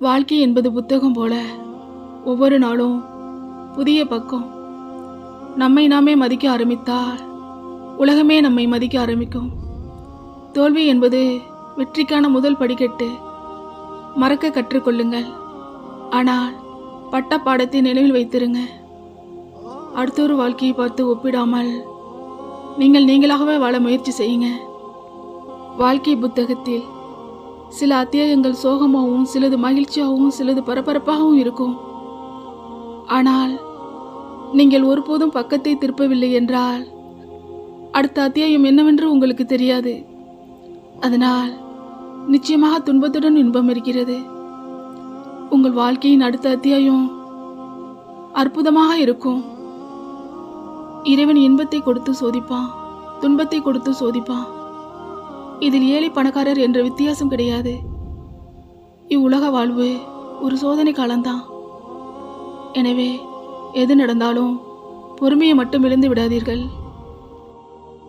வாழ்க்கை என்பது புத்தகம் போல ஒவ்வொரு நாளும் புதிய பக்கம். நம்மை நாமே மதிக்க ஆரம்பித்தால் உலகமே நம்மை மதிக்க ஆரம்பிக்கும். தோல்வி என்பது வெற்றிக்கான முதல் படிக்கட்டு. மறக்க கற்றுக்கொள்ளுங்கள். ஆனால் பட்ட பாடத்தை நினைவில் வைத்திருங்க. அடுத்தொரு வாழ்க்கையை பார்த்து ஒப்பிடாமல் நீங்கள் நீங்களாகவே வாழ முயற்சி செய்யுங்க. வாழ்க்கை புத்தகத்தில் சில அத்தியாயங்கள் சோகமாகவும் சிலது மகிழ்ச்சியாகவும் சிலது பரபரப்பாகவும் இருக்கும். ஆனால் நீங்கள் ஒருபோதும் பக்கத்தை திருப்பவில்லை என்றால் அடுத்த அத்தியாயம் என்னவென்று உங்களுக்கு தெரியாது. அதனால் நிச்சயமாக துன்பத்துடன் இன்பம் இருக்கிறது. உங்கள் வாழ்க்கையின் அடுத்த அத்தியாயம் அற்புதமாக இருக்கும். இறைவன் இன்பத்தை கொடுத்து சோதிப்பான் துன்பத்தை கொடுத்து சோதிப்பான். இதில் ஏழை பணக்காரர் என்ற வித்தியாசம் கிடையாது. இவ்வுலக வாழ்வு ஒரு சோதனை காலம்தான். எனவே எது நடந்தாலும் பொறுமையை மட்டும் இழந்து விடாதீர்கள்.